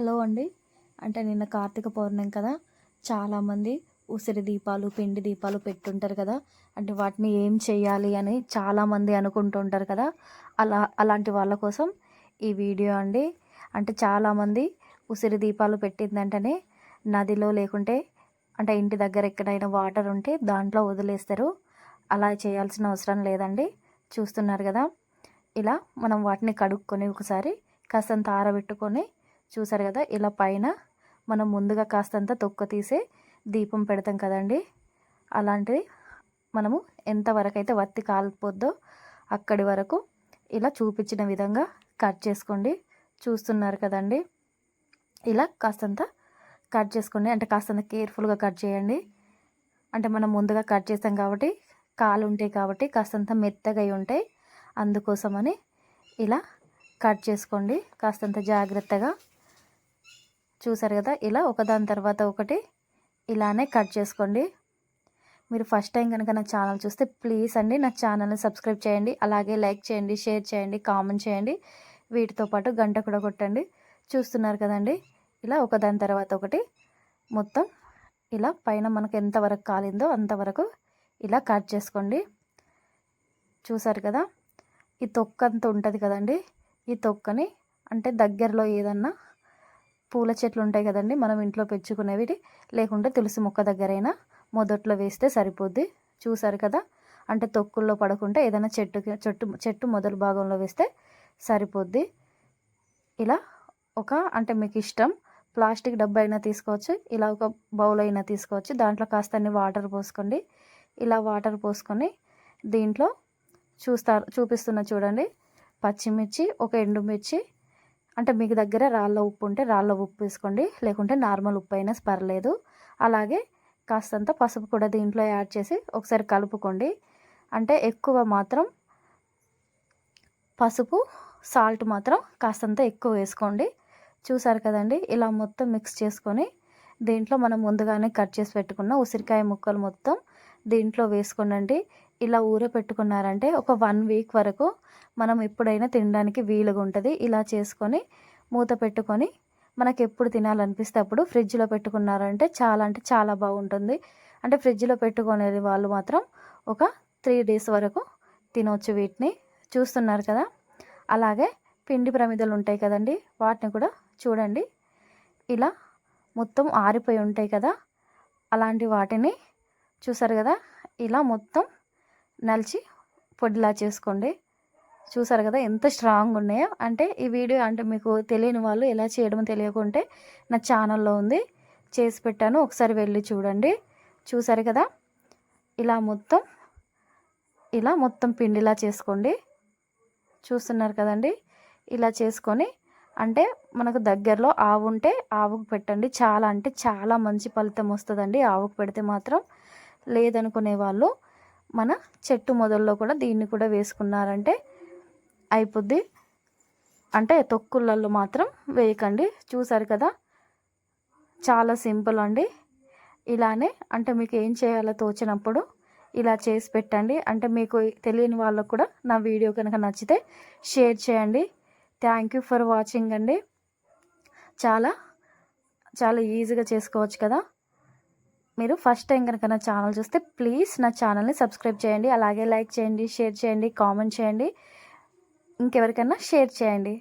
Hello అండి. అంటే నిన్న కార్తీక పౌర్ణమి కదా. చాలామంది ఉసిరి దీపాలు పిండి దీపాలు పెట్టుంటారు కదా. అంటే వాటిని ఏం చేయాలి అని చాలామంది అనుకుంటుంటారు కదా. అలా అలాంటి వాళ్ళ కోసం ఈ వీడియో అండి. అంటే చాలామంది ఉసిరి దీపాలు పెట్టిందంటేనే నదిలో లేకుంటే అంటే ఇంటి దగ్గర ఎక్కడైనా వాటర్ ఉంటే దాంట్లో వదిలేస్తారు. అలా చేయాల్సిన అవసరం లేదండి. చూస్తున్నారు కదా. ఇలా మనం వాటిని కడుక్కొని ఒకసారి కాస్తంత ఆరబెట్టుకొని చూసారు కదా ఇలా పైన మనం ముందుగా కాస్తంత తొక్క తీసే దీపం పెడతాం కదండి. అలాంటివి మనము ఎంతవరకు అయితే వత్తి కాలిపోద్దో అక్కడి వరకు ఇలా చూపించిన విధంగా కట్ చేసుకోండి. చూస్తున్నారు కదండి. ఇలా కాస్తంత కట్ చేసుకోండి. అంటే కాస్తంత కేర్ఫుల్గా కట్ చేయండి. అంటే మనం ముందుగా కట్ చేస్తాం కాబట్టి కాలు ఉంటాయి కాబట్టి కాస్తంత మెత్తగా అయి ఉంటాయి. అందుకోసమని ఇలా కట్ చేసుకోండి. కాస్తంత జాగ్రత్తగా చూసారు కదా? ఇలా ఒకదాని తర్వాత ఒకటి ఇలానే కట్ చేసుకోండి. మీరు ఫస్ట్ టైం కనుక నా ఛానల్ చూస్తే ప్లీజ్ అండి నా ఛానల్ని సబ్స్క్రైబ్ చేయండి. అలాగే లైక్ చేయండి షేర్ చేయండి కామెంట్ చేయండి. వీటితో పాటు గంట కూడా కొట్టండి. చూస్తున్నారు కదండి? ఇలా ఒకదాని తర్వాత ఒకటి మొత్తం ఇలా పైన మనకు ఎంతవరకు కాలిందో అంతవరకు ఇలా కట్ చేసుకోండి. చూసారు కదా? ఈ తొక్క అంత ఉంటుంది కదండి? ఈ తొక్కని అంటే దగ్గరలో ఏదన్నా పూల చెట్లు ఉంటాయి కదండి మనం ఇంట్లో పెంచుకునేవి లేకుంటే తులసి మొక్క దగ్గరైనా మొదట్లో వేస్తే సరిపోద్ది. చూసారు కదా? అంటే తొక్కుల్లో పడకుండా ఏదైనా చెట్టు చెట్టు చెట్టు మొదలు భాగంలో వేస్తే సరిపోద్ది. ఇలా ఒక అంటే మీకు ఇష్టం ప్లాస్టిక్ డబ్బా అయినా తీసుకోవచ్చు ఇలా ఒక బౌల్ అయినా తీసుకోవచ్చు. దాంట్లో కాస్త అన్ని వాటర్ పోసుకోండి. ఇలా వాటర్ పోసుకొని దీంట్లో చూస్తారు చూపిస్తున్న చూడండి. పచ్చిమిర్చి ఒక ఎండుమిర్చి అంటే మీకు దగ్గర రాళ్ళ ఉప్పు ఉంటే రాళ్ళ ఉప్పు వేసుకోండి. లేకుంటే నార్మల్ ఉప్పు అయినా పర్లేదు. అలాగే కాస్తంత పసుపు కూడా దీంట్లో యాడ్ చేసి ఒకసారి కలుపుకోండి. అంటే ఎక్కువ మాత్రం పసుపు సాల్ట్ మాత్రం కాస్తంత ఎక్కువ వేసుకోండి. చూసారు కదండి? ఇలా మొత్తం మిక్స్ చేసుకొని దీంట్లో మనం ముందుగానే కట్ చేసి పెట్టుకున్న ఉసిరికాయ ముక్కలు మొత్తం దీంట్లో వేసుకోండి ఇలా ఊర పెట్టుకున్నారంటే ఒక వన్ వీక్ వరకు మనం ఎప్పుడైనా తినడానికి వీలుగా ఉంటుంది. ఇలా చేసుకొని మూత పెట్టుకొని మనకి ఎప్పుడు తినాలనిపిస్తే అప్పుడు ఫ్రిడ్జ్లో పెట్టుకున్నారంటే చాలా అంటే చాలా బాగుంటుంది. అంటే ఫ్రిడ్జ్లో పెట్టుకునే వాళ్ళు మాత్రం ఒక త్రీ డేస్ వరకు తినవచ్చు వీటిని. చూస్తున్నారు కదా? అలాగే పిండి ప్రమిదలు ఉంటాయి కదండి? వాటిని కూడా చూడండి. ఇలా మొత్తం ఆరిపోయి ఉంటాయి కదా? అలాంటి వాటిని చూసారు కదా? ఇలా మొత్తం నలిచి పొడిలా చేసుకోండి. చూసారు కదా ఎంత స్ట్రాంగ్ ఉన్నాయో. అంటే ఈ వీడియో అంటే మీకు తెలియని వాళ్ళు ఎలా చేయడం తెలియకుంటే నా ఛానల్లో ఉంది. చేసి పెట్టాను. ఒకసారి వెళ్ళి చూడండి. చూసారు కదా? ఇలా మొత్తం ఇలా మొత్తం పిండిలా చేసుకోండి. చూస్తున్నారు కదండి? ఇలా చేసుకొని అంటే మనకు దగ్గరలో ఆవు ఉంటే ఆవుకు పెట్టండి. చాలా అంటే చాలా మంచి ఫలితం వస్తుందండి. ఆవుకు పెడితే మాత్రం లేదనుకునే వాళ్ళు మన చెట్టు మొదల్లో కూడా దీన్ని కూడా వేసుకున్నారంటే అయిపోద్ది. అంటే తొక్కులలో మాత్రం వేయకండి. చూసారు కదా? చాలా సింపుల్ అండి. ఇలానే అంటే మీకు ఏం చేయాలో తోచినప్పుడు ఇలా చేసి పెట్టండి. అంటే మీకు తెలియని వాళ్ళకు కూడా నా వీడియో కనుక నచ్చితే షేర్ చేయండి. థ్యాంక్ యూ ఫర్ వాచింగ్ అండి. చాలా చాలా ఈజీగా చేసుకోవచ్చు కదా? మీరు ఫస్ట్ టైం కనుక నా ఛానల్ చూస్తే ప్లీజ్ నా ఛానల్ని సబ్స్క్రైబ్ చేయండి. అలాగే లైక్ చేయండి షేర్ చేయండి కామెంట్ చేయండి. ఇంకెవరికైనా షేర్ చేయండి.